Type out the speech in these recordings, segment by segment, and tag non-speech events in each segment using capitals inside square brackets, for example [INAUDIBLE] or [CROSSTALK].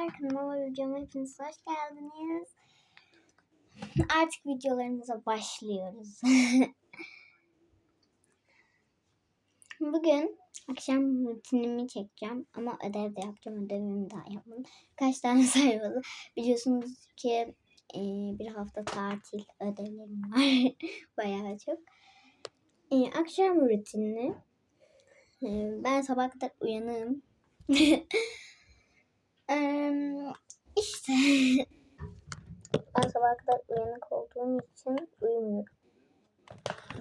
Merhabalar kanalıma videoma hepiniz hoş geldiniz. Artık videolarımıza başlıyoruz. [LAUGHS] Bugün akşam rutinimi çekeceğim ama ödev de yapacağım. Ödevimi daha yapmadım. Kaç tane [LAUGHS] sayfalı. Biliyorsunuz ki e, bir hafta tatil ödevlerim var. [LAUGHS] Bayağı çok. E, akşam rutinini e, ben sabah kadar uyanığım. Eee, işte [LAUGHS] ben sabah kadar uyanık olduğum için uyumuyorum.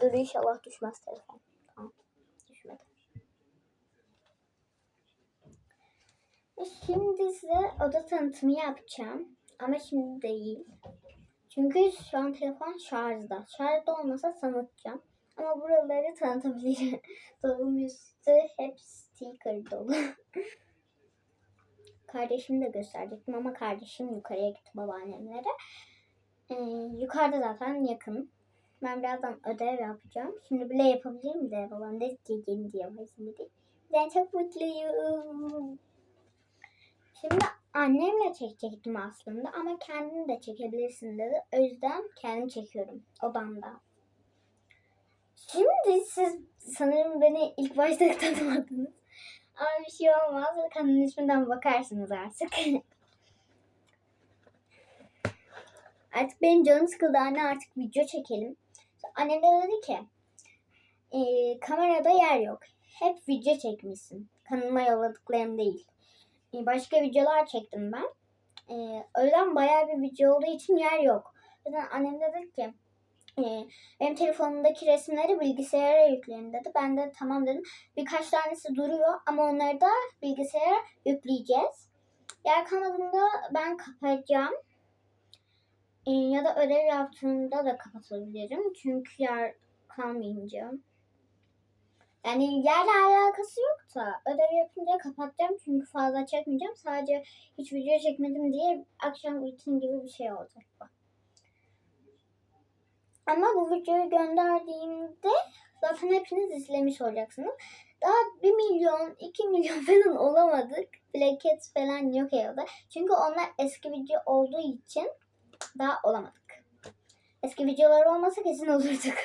Dur inşallah düşmez telefon. Tamam. Düşmedi. Şimdi size oda tanıtımı yapacağım. Ama şimdi değil. Çünkü şu an telefon şarjda. Şarjda olmasa tanıtacağım. Ama buraları tanıtabilirim. [LAUGHS] Dolabın üstü hep sticker dolu. [LAUGHS] Kardeşimi de gösterecektim ama kardeşim yukarıya gitti babaannemlere. Ee, yukarıda zaten yakın. Ben birazdan ödev yapacağım. Şimdi bile yapabilirim de babam dedi ki gelin diye şimdi. Ben çok mutluyum. Şimdi annemle çekecektim aslında ama kendini de çekebilirsin dedi. O yüzden kendim çekiyorum odamda. Şimdi siz sanırım beni ilk başta [LAUGHS] tanımadınız. Ama bir şey olmaz. Kanalın isminden bakarsınız artık. [LAUGHS] artık benim canım sıkıldı anne artık video çekelim. Annem de dedi ki e, kamerada yer yok. Hep video çekmişsin. Kanalıma yolladıklarım değil. E, başka videolar çektim ben. E, yüzden bayağı bir video olduğu için yer yok. O yüzden annem dedi ki benim telefonumdaki resimleri bilgisayara yükleyin dedi. Ben de tamam dedim. Birkaç tanesi duruyor ama onları da bilgisayara yükleyeceğiz. Yer kalmadığında ben kapatacağım. E, ya da ödev yaptığımda da kapatabilirim. Çünkü yer kalmayınca. Yani yerle alakası yok da ödev yapınca kapatacağım çünkü fazla çekmeyeceğim. Sadece hiç video çekmedim diye akşam rutin gibi bir şey olacak bu. Ama bu videoyu gönderdiğimde zaten hepiniz izlemiş olacaksınız. Daha 1 milyon, 2 milyon [LAUGHS] falan olamadık. Plaket falan yok evde. Çünkü onlar eski video olduğu için daha olamadık. Eski videolar olmasa kesin olurduk.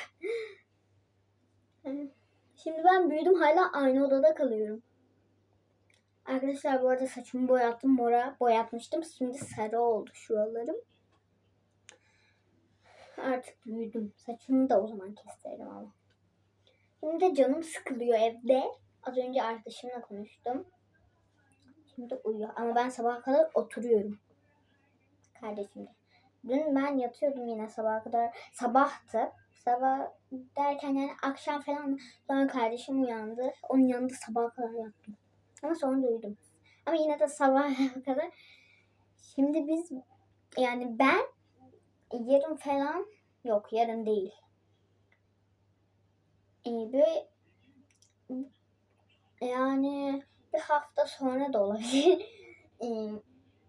[LAUGHS] Şimdi ben büyüdüm hala aynı odada kalıyorum. Arkadaşlar bu arada saçımı boyattım. Mora boyatmıştım. Şimdi sarı oldu şuralarım. Artık büyüdüm. Saçımı da o zaman kestirelim ama. Şimdi de canım sıkılıyor evde. Az önce arkadaşımla konuştum. Şimdi uyuyor. Ama ben sabaha kadar oturuyorum. Kardeşimle. Dün ben yatıyordum yine sabaha kadar. Sabahtı. Sabah derken yani akşam falan sonra kardeşim uyandı. Onun yanında sabaha kadar yattım. Ama sonra da uyudum. Ama yine de sabaha [LAUGHS] kadar. Şimdi biz yani ben yarın falan yok yarın değil. Ee, böyle yani bir hafta sonra da olabilir. ee,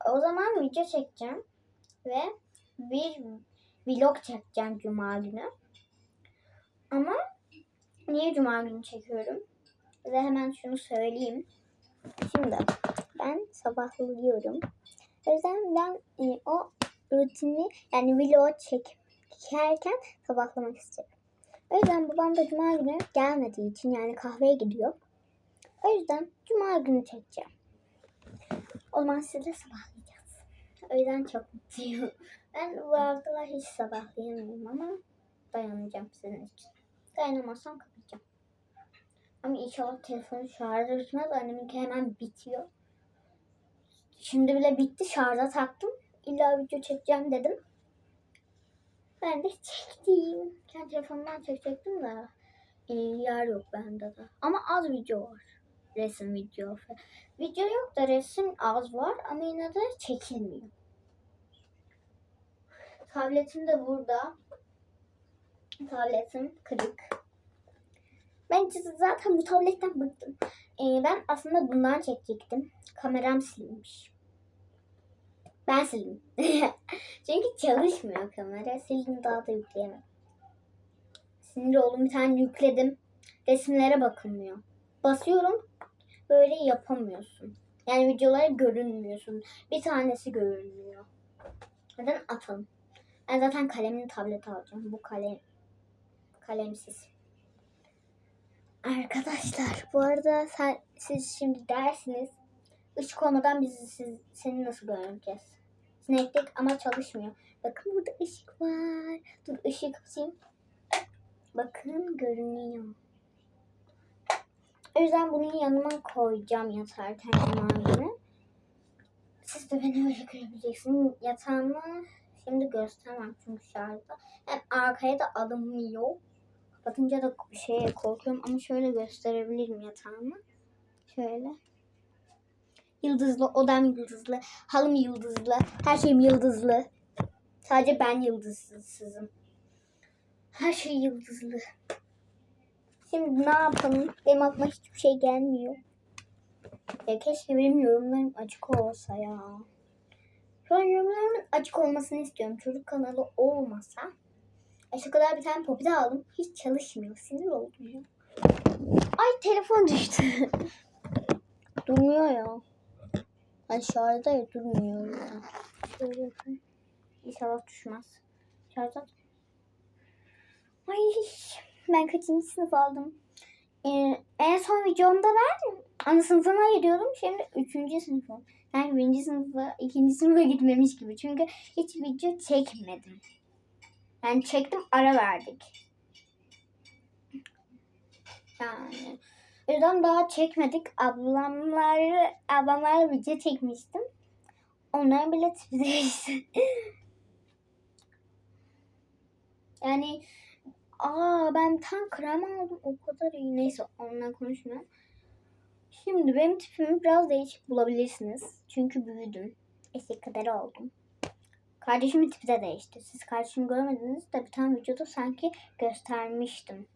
[LAUGHS] o zaman video çekeceğim ve bir vlog çekeceğim cuma günü. Ama niye cuma günü çekiyorum? Size hemen şunu söyleyeyim. Şimdi ben sabahlıyorum. O yüzden ben e, o rutini yani vlog çekerken sabahlamak istiyorum. O yüzden babam da cuma günü gelmediği için yani kahveye gidiyor. O yüzden cuma günü çekeceğim. O zaman sizle sabahlayacağız. O yüzden çok mutluyum. [LAUGHS] Ben bu haftalar hiç sabahlayamıyorum ama dayanacağım sizin için. Dayanamazsam kapatacağım. Ama inşallah telefonu şarjı bitmez. Anneminki hemen bitiyor. Şimdi bile bitti. Şarja taktım. İlla video çekeceğim dedim. Ben de çektim. Kendi telefonumdan çekecektim de. E, yer yok bende de. Ama az video var. Resim video. Video yok da resim az var ama yine de çekilmiyor. Tabletim de burada. Tabletim kırık. Ben zaten bu tabletten bıktım. Ee, ben aslında bundan çekecektim. Kameram silinmiş. Ben sildim. [LAUGHS] Çünkü çalışmıyor kamera. Sildim daha da yükleyemem. Sinir oldum bir tane yükledim. Resimlere bakılmıyor. Basıyorum böyle yapamıyorsun. Yani videoları görünmüyorsun. Bir tanesi görünmüyor. Neden atalım? Ben zaten kalemli tablet alacağım. Bu kalem kalemsiz. Arkadaşlar bu arada sen, siz şimdi dersiniz ışık olmadan biz siz, seni nasıl göreceğiz? Sineklik ama çalışmıyor. Bakın burada ışık var. Dur ışık kısayım. Bakın görünüyor. O yüzden bunu yanıma koyacağım yatarken cuma günü. Siz de beni öyle görebileceksiniz. Yatağımı şimdi göstermem çünkü şarjda. Hem arkaya da alınmıyor. Kapatınca da şeye korkuyorum ama şöyle gösterebilirim yatağımı. Şöyle. Yıldızlı, odam yıldızlı, halım yıldızlı, her şeyim yıldızlı. Sadece ben yıldızsızım. Her şey yıldızlı. Şimdi ne yapalım? Benim aklıma hiçbir şey gelmiyor. Ya keşke benim yorumlarım açık olsa ya. Şu an yorumlarımın açık olmasını istiyorum. Çocuk kanalı olmasa. Ay şu kadar bir tane popit aldım. Hiç çalışmıyor. Sinir oldum ya. Ay telefon düştü. [LAUGHS] Durmuyor ya. Ay şarjda ya durmuyor. yüzden. Şöyle yapayım. İnşallah düşmez. Şarjda. Ay ben kaçıncı sınıf aldım? Ee, en son videomda ben ana sınıfına gidiyordum. Şimdi üçüncü sınıfım. Yani birinci sınıfa, ikinci sınıfa gitmemiş gibi. Çünkü hiç video çekmedim. Yani çektim ara verdik. Yani yüzden daha çekmedik. Ablamları, ablamlarla video çekmiştim. Onların bile değişti. [LAUGHS] yani aa ben tam krem aldım. O kadar iyi. Neyse ondan konuşmuyorum. Şimdi benim tipimi biraz değişik bulabilirsiniz. Çünkü büyüdüm. Eski kadar oldum. Kardeşimin tipi de değişti. Siz kardeşimi görmediniz de bir tane videoda sanki göstermiştim.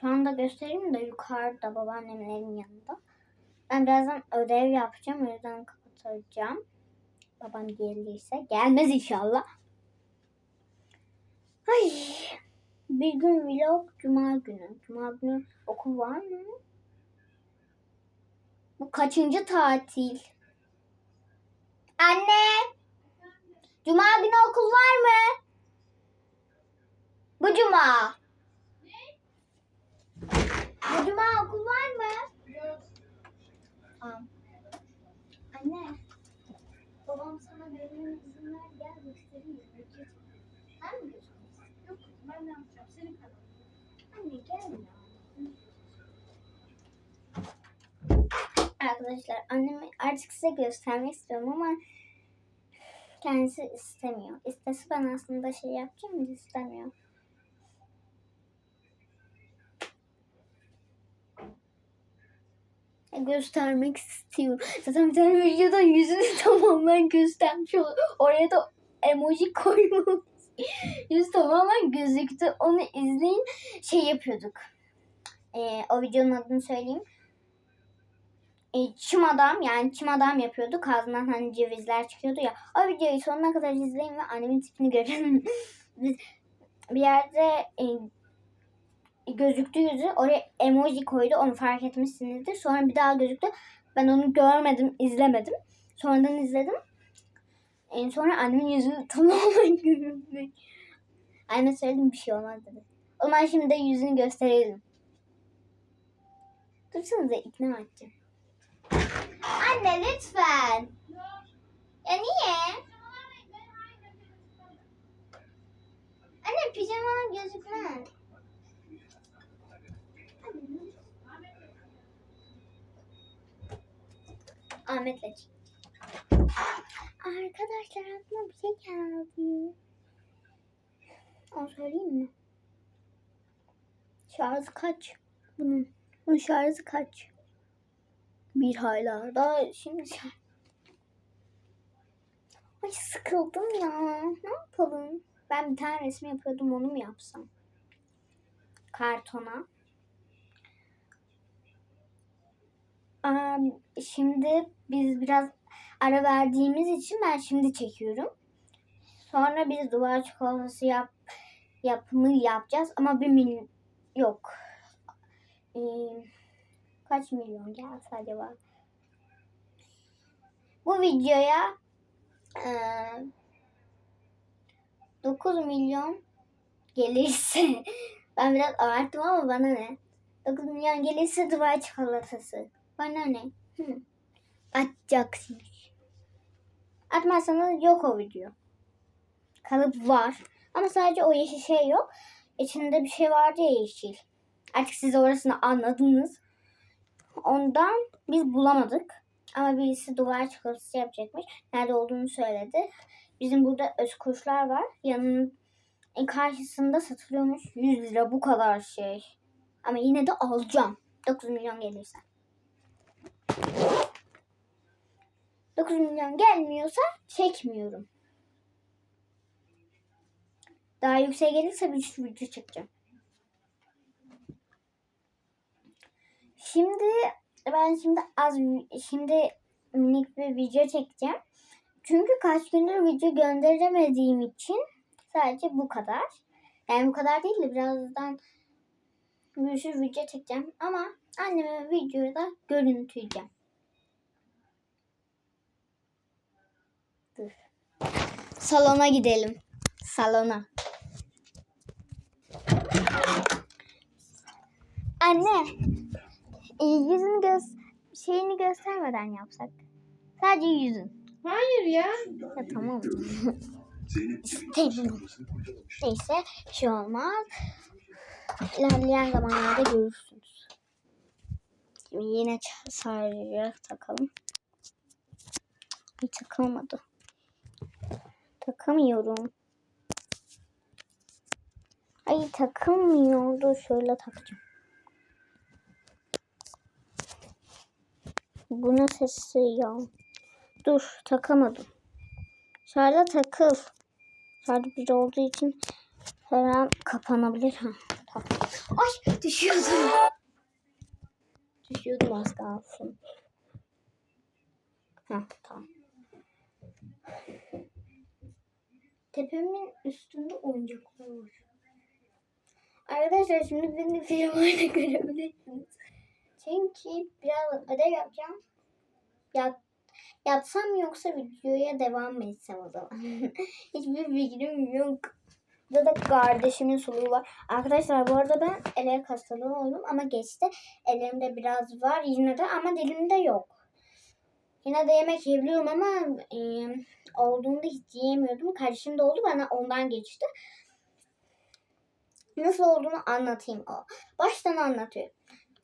Şu anda göstereyim de yukarıda babaannemlerin yanında. Ben birazdan ödev yapacağım. O yüzden kapatacağım. Babam gelirse. Gelmez inşallah. Ay. Bir gün vlog cuma günü. Cuma günü okul var mı? Bu kaçıncı tatil? Anne! Cuma günü okul var mı? Bu cuma. Bu cuma okul var mı? Tamam. Anne. Babam sana benim izin ver gel göstereyim. Sen mi göstereceksin? Yok ben ne yapacağım? Senin kanalın. Anne gel ya. Arkadaşlar annemi artık size göstermek istiyorum ama kendisi istemiyor. İstese ben aslında şey yapacağım da istemiyor. Göstermek istiyorum. Zaten bir tane videoda yüzünü [LAUGHS] tamamen göstermiş. ol- Oraya da emoji koymuş. [LAUGHS] Yüz tamamen gözüktü. Onu izleyin. Şey yapıyorduk. Ee, o videonun adını söyleyeyim. Ee, çim adam yani çim adam yapıyorduk. Ağzından hani cevizler çıkıyordu ya. O videoyu sonuna kadar izleyin ve annemin tipini görün. [LAUGHS] Biz bir yerde e, gözüktü yüzü. Oraya emoji koydu. Onu fark etmişsinizdir. Sonra bir daha gözüktü. Ben onu görmedim, izlemedim. Sonradan izledim. En sonra annemin yüzünü tamamen [LAUGHS] göründü. Anne söyledim bir şey olmaz dedi. O zaman şimdi de yüzünü gösterelim. Dursanıza ikna edeceğim. Anne lütfen. Ya niye? Anne pijama gözükmez. Ahmet'le çık. Arkadaşlar aklıma bir şey geldi. Onu söyleyeyim mi? Şarjı kaç? Bunun. Bunun şarjı kaç? Bir hala. Daha şimdi şarj. Ay sıkıldım ya. Ne yapalım? Ben bir tane resim yapıyordum onu mu yapsam? Kartona. Aa, şimdi biz biraz ara verdiğimiz için ben şimdi çekiyorum. Sonra biz duvar çikolatası yap yapımı yapacağız ama bir milyon yok. Kaç milyon gelse acaba? bu videoya eee 9 milyon gelirse [LAUGHS] ben biraz abarttım ama bana ne? 9 milyon gelirse Dubai çikolatası. Bana ne? Hı. Atacaksınız. Atmazsanız yok o video. Kalıp var. Ama sadece o yeşil şey yok. İçinde bir şey vardı ya yeşil. Artık siz orasını anladınız. Ondan biz bulamadık. Ama birisi duvar çikolatası yapacakmış. Nerede olduğunu söyledi. Bizim burada özkuşlar var. Yanının en karşısında satılıyormuş 100 lira bu kadar şey. Ama yine de alacağım. 9 milyon gelirse. 9 milyon gelmiyorsa çekmiyorum. Daha yüksek gelirse bir sürü video çekeceğim. Şimdi ben şimdi az şimdi minik bir video çekeceğim. Çünkü kaç gündür video gönderemediğim için sadece bu kadar. Yani bu kadar değil de birazdan bir sürü video çekeceğim. Ama anneme videoyu da görüntüleyeceğim. Dur. Salona gidelim. Salona. Anne. e, yüzünü göz şeyini göstermeden yapsak. Sadece yüzün. Hayır ya. Ya tamam. [LAUGHS] İstemiyorum. Neyse şey olmaz. İlerleyen zamanlarda görürsünüz. Şimdi yine sarıya takalım. Bir takılmadı. Takamıyorum. Ay takılmıyor. Dur şöyle takacağım. Bu ne sesi ya? Dur takamadım. Şarja takıl. Şarj bir olduğu için her an kapanabilir. Ha, Ay düşüyordum. Düşüyordum az kalsın. Ha, tamam. Tepemin üstünde oyuncaklar var. Arkadaşlar şimdi beni filmlerle görebilirsiniz. Çünkü biraz ödev yapacağım. Yat, yatsam yoksa videoya devam mı etsem o zaman? [LAUGHS] Hiçbir fikrim yok. Burada da kardeşimin soluğu var. Arkadaşlar bu arada ben el hastalığı oldum ama geçti. Elimde biraz var yine de ama dilimde yok. Yine de yemek yiyebiliyorum ama e, olduğunda hiç yiyemiyordum. Kardeşim de oldu bana ondan geçti. Nasıl olduğunu anlatayım o. Baştan anlatıyor.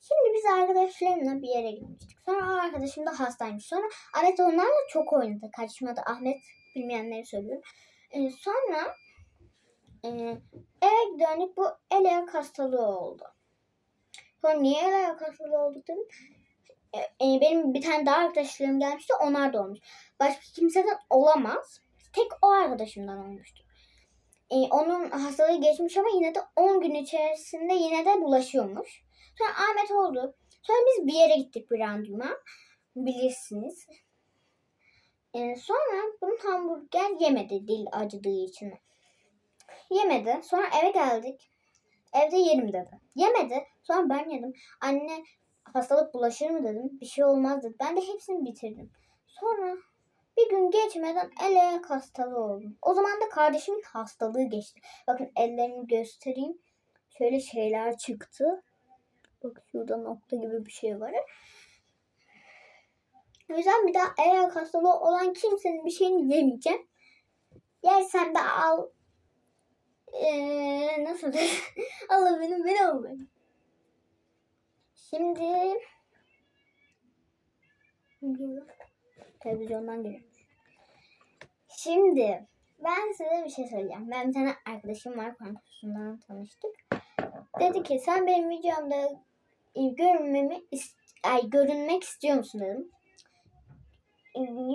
Şimdi biz arkadaşlarımla bir yere gitmiştik. Sonra arkadaşım da hastaymış. Sonra Ahmet onlarla çok oynadı. Kardeşim adı Ahmet. Bilmeyenleri söylüyorum. Ee, sonra e, eve döndük. Bu el ayak hastalığı oldu. Sonra niye el ayak hastalığı oldu dedim. E, e, benim bir tane daha arkadaşlarım gelmişti. Onlar da olmuş. Başka kimseden olamaz. Tek o arkadaşımdan olmuştu. E, onun hastalığı geçmiş ama yine de 10 gün içerisinde yine de bulaşıyormuş. Sonra Ahmet oldu. Sonra biz bir yere gittik bir randuma. Bilirsiniz. Ee, sonra bunun hamburger yemedi dil acıdığı için. Yemedi. Sonra eve geldik. Evde yerim dedi. Yemedi. Sonra ben yedim. Anne hastalık bulaşır mı dedim. Bir şey olmaz dedi. Ben de hepsini bitirdim. Sonra bir gün geçmeden el ayak hastalığı oldum. O zaman da kardeşimin hastalığı geçti. Bakın ellerimi göstereyim. Şöyle şeyler çıktı. Bak şurada nokta gibi bir şey var. O yüzden bir daha eğer hastalığı olan kimsenin bir şeyini yemeyeceğim. Yersem de al. Ee, nasıl? [LAUGHS] Allah benim beni beni. Şimdi televizyondan geliyor. Şimdi ben size bir şey söyleyeceğim. Ben bir tane arkadaşım var Kur'an kursundan tanıştık. Dedi ki sen benim videomda görünmemi ay, görünmek istiyor musun dedim.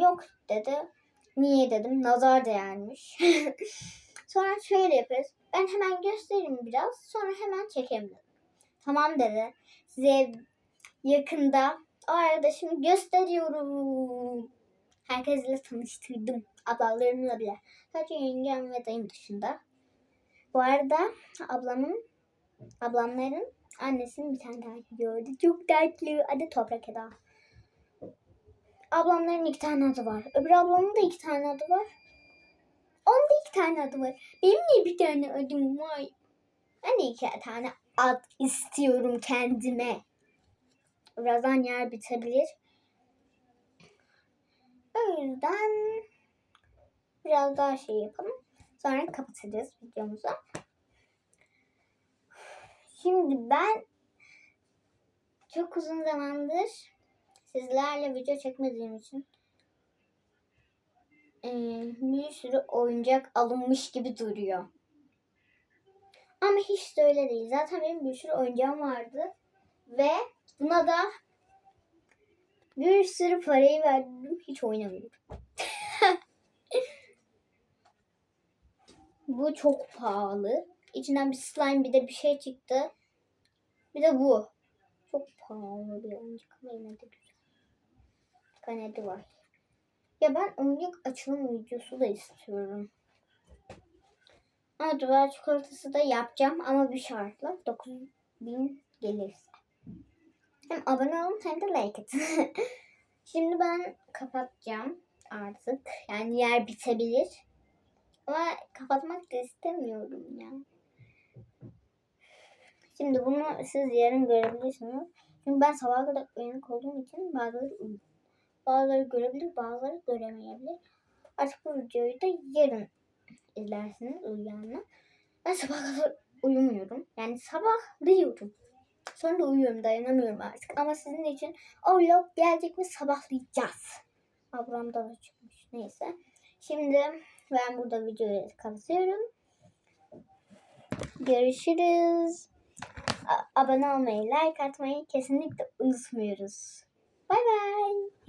Yok dedi. Niye dedim. Nazar değermiş. [LAUGHS] sonra şöyle yaparız. Ben hemen göstereyim biraz. Sonra hemen çekelim dedim. Tamam dedi. Size yakında o gösteriyorum. Herkesle tanıştırdım. Ablalarımla bile. Sadece yengem ve dayım dışında. Bu arada ablamın ablamların annesinin bir tane daha gördü. Çok tatlı. Adı Toprak Eda. ablamların iki tane adı var. Öbür ablamın da iki tane adı var. Onun da iki tane adı var. Benim de bir tane adım var. Ben de iki tane ad istiyorum kendime. Birazdan yer bitebilir. O yüzden biraz daha şey yapalım. Sonra kapatacağız videomuzu. Şimdi ben çok uzun zamandır sizlerle video çekmediğim için bir sürü oyuncak alınmış gibi duruyor. Ama hiç de öyle değil. Zaten benim bir sürü oyuncağım vardı. Ve buna da bir sürü parayı verdim. Hiç oynamıyorum. [LAUGHS] bu çok pahalı. İçinden bir slime bir de bir şey çıktı. Bir de bu. Çok pahalı bir oyuncak ama yine de güzel. Kanedi var. Ya ben oyuncak açılım videosu da istiyorum. Ama duvar çikolatası da yapacağım ama bir şartla 9000 gelirse. Hem abone olun hem de like atın. [LAUGHS] Şimdi ben kapatacağım artık. Yani yer bitebilir. Ama kapatmak da istemiyorum ya. Şimdi bunu siz yarın görebilirsiniz. Çünkü ben sabaha kadar uyanık olduğum için bazıları uyuyor. Bazıları görebilir, bazıları göremeyebilir. Artık bu videoyu da yarın izlersiniz uyuyanla. Ben sabaha kadar uyumuyorum. Yani sabahlıyorum. Sonra da uyuyorum dayanamıyorum artık. Ama sizin için o vlog gelecek ve sabahlayacağız. Ablam da çıkmış. Neyse. Şimdi ben burada videoyu kapatıyorum. Görüşürüz. A- abone olmayı, like atmayı kesinlikle unutmuyoruz. Bay bay.